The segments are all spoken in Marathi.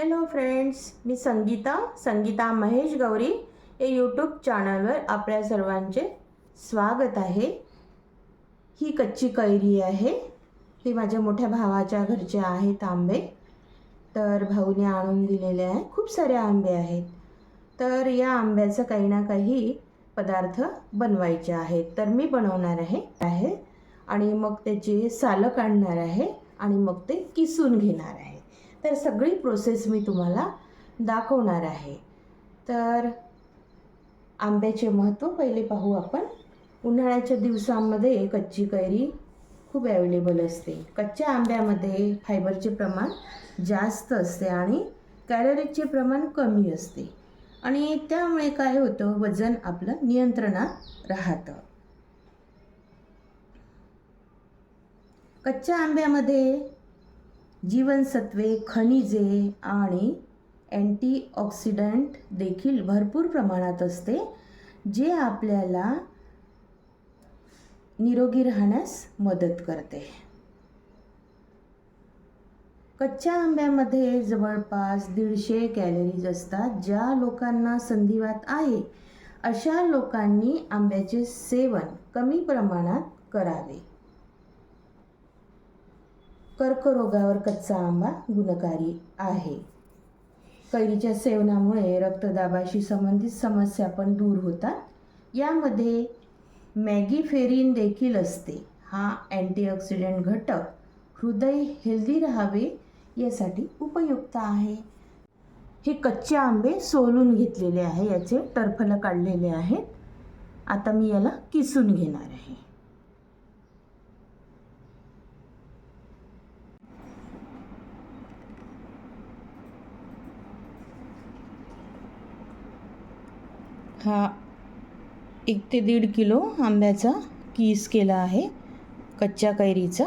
हॅलो फ्रेंड्स मी संगीता संगीता महेश गौरी. या यूट्यूब चॅनलवर आपल्या सर्वांचे स्वागत आहे. ही कच्ची कैरी आहे. ही माझ्या मोठ्या भावाच्या घरचे आहेत आंबे. तर भाऊने आणून दिलेले आहे. खूप सारे आंबे आहेत. तर या आंब्याचं काही ना काही पदार्थ बनवायचे आहेत. तर मी बनवणार आहे. आहे. आणि मग त्याची सालं काढणार आहे. आणि मग ते किसून घेणार आहे. तर सगळी प्रोसेस मी तुम्हाला दाखवणार आहे. तर आंब्याचे महत्त्व पहिले पाहू आपण. उन्हाळ्याच्या दिवसांमध्ये कच्ची कैरी खूप अवेलेबल असते. कच्च्या आंब्यामध्ये फायबरचे प्रमाण जास्त असते आणि कॅलरीजचे प्रमाण कमी असते. आणि त्यामुळे काय होतं? वजन आपलं नियंत्रणात राहतं. कच्च्या आंब्यामध्ये जीवनसत्वे खनिजे आणि अँटीऑक्सिडंट देखील भरपूर प्रमाणात असते जे आपल्याला निरोगी राहण्यास मदत करते. कच्च्या आंब्यामध्ये जवळपास दीडशे कॅलरीज असतात ज्या लोकांना संधिवात आहे. अशा लोकांनी आंब्याचे सेवन कमी प्रमाणात करावे. कर्करोगावर कच्चा आंबा गुणकारी आहे. कैरीच्या सेवनामुळे रक्तदाबाशी संबंधित समस्या पण दूर होतात. यामध्ये मॅगीफेरीन देखील असते. हा अँटीऑक्सिडंट घटक हृदय हेल्दी राहावे यासाठी उपयुक्त आहे. हे कच्चे आंबे सोलून घेतलेले आहे याचे टर्फलं काढलेले आहेत. आता मी याला किसून घेणार आहे. हा एक ते दीड किलो आंब्याचा कीस केला आहे कच्च्या कैरीचा.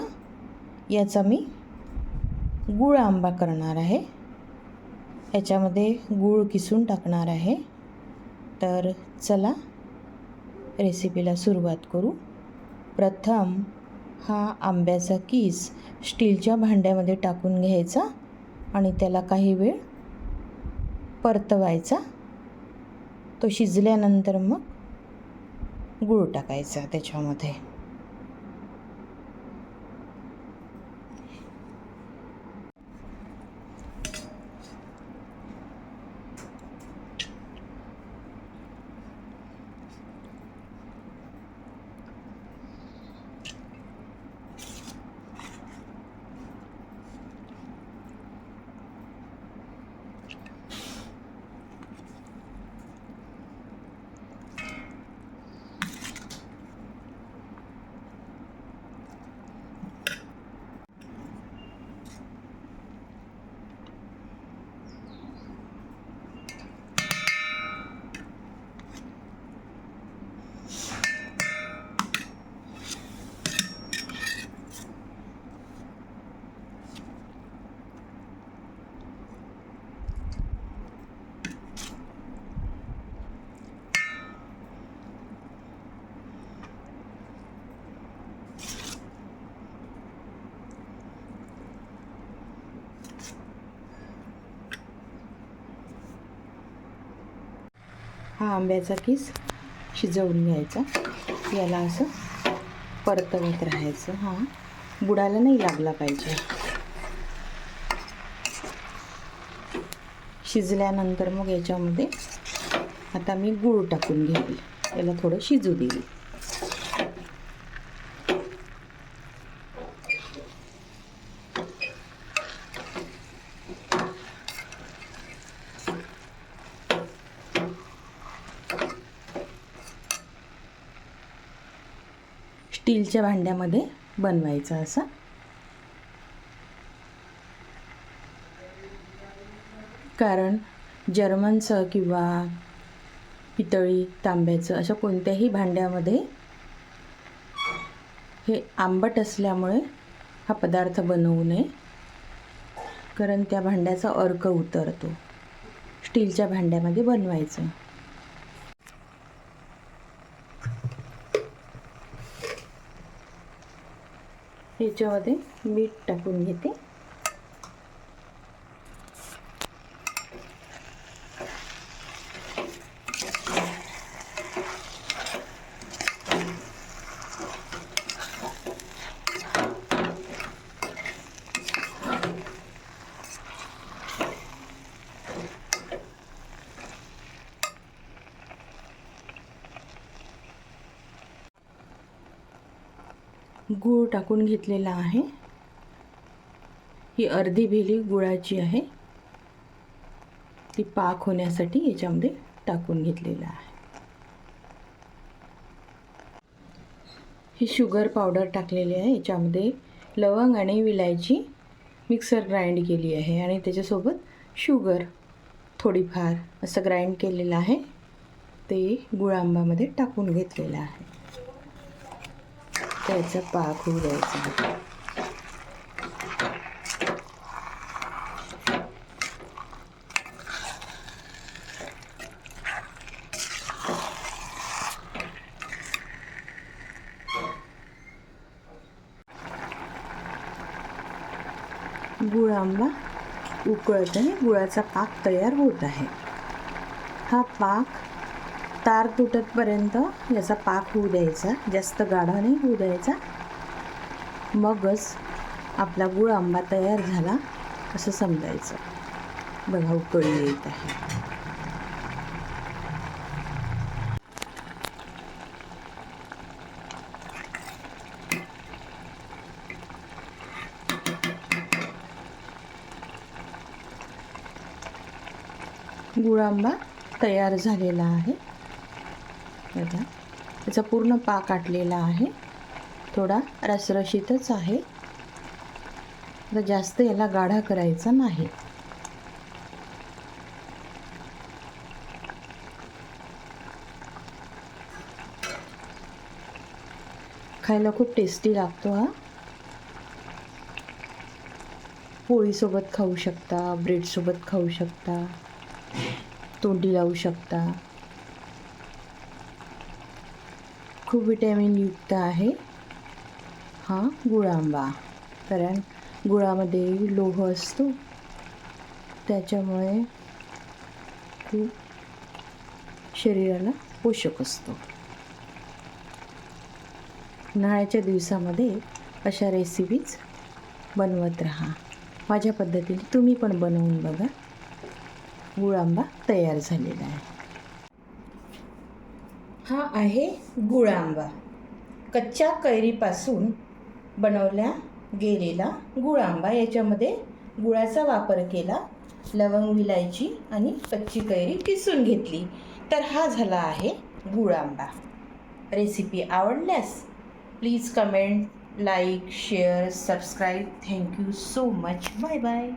याचा मी गूळ आंबा करणार आहे. याच्यामध्ये गूळ किसून टाकणार आहे. तर चला रेसिपीला सुरुवात करू. प्रथम हा आंब्याचा कीस स्टीलच्या भांड्यामध्ये टाकून घ्यायचा आणि त्याला काही वेळ परतवायचा. तो शिजल्यानंतर मग गूळ टाकायचा त्याच्यामध्ये. हा आंब्याचा किस शिजवून घ्यायचा. याला असं परतवत राहायचं. हा बुडाला नाही लागला पाहिजे. शिजल्यानंतर मग याच्यामध्ये आता मी गूळ टाकून घेईल. याला थोडं शिजू देईल. स्टीलच्या भांड्यामध्ये बनवायचा असा. कारण जर्मनचं किंवा पितळी तांब्याचं अशा कोणत्याही भांड्यामध्ये हे आंबट असल्यामुळे हा पदार्थ बनवू नये. कारण त्या भांड्याचा अर्क उतरतो. स्टीलच्या भांड्यामध्ये बनवायचं. ह्याच्यामध्ये मीठ टाकून घेते. गूळ टाकून घेतलेला आहे. ही अर्धी भेली गुळाची आहे. ती पाक होण्यासाठी याच्यामध्ये टाकून घेतलेलं आहे. ही शुगर पावडर टाकलेली आहे. याच्यामध्ये लवंग आणि विलायची मिक्सर ग्राइंड केली आहे आणि त्याच्यासोबत शुगर थोडीफार असं ग्राइंड केलेलं आहे. ते गुळांबामध्ये टाकून घेतलेलं आहे. त्याचा पाक होऊ द्यायचा गुळ आंबा उकळत आणि गुळाचा पाक तयार होत आहे. हा पाक तार तुटतपर्यंत याचा पाक होऊ द्यायचा जास्त गाढा नाही होऊ द्यायचा. मगच आपला गुळ आंबा तयार झाला असं समजायचं. बघा उकळी येत आहे. गुळ आंबा तयार झालेला आहे. बघा त्याचा पूर्ण पाक आटलेला आहे. थोडा रसरशीतच आहे. आता जास्त याला गाढा करायचा नाही. खायला खूप टेस्टी लागतो हा. पोळीसोबत खाऊ शकता ब्रेडसोबत खाऊ शकता तोंडी लावू शकता. खूप विटॅमिन युक्त आहे. हा गुळांबा. कारण गुळामध्ये लोह असतो. त्याच्यामुळे खूप शरीराला पोषक असतो. उन्हाळ्याच्या दिवसामध्ये अशा रेसिपीज बनवत राहा. माझ्या पद्धतीने तुम्ही पण बनवून बघा. गुळ आंबा तयार झालेला आहे. हा आहे गुळ आंबा कच्च्या कैरीपासून बनवल्या गेलेला गुळ आंबा याच्यामध्ये गुळाचा वापर केला लवंग विलायची आणि कच्ची कैरी किसून घेतली. तर हा झाला आहे गुळ आंबा रेसिपी आवडल्यास please comment like share subscribe. Thank you so much. Bye bye.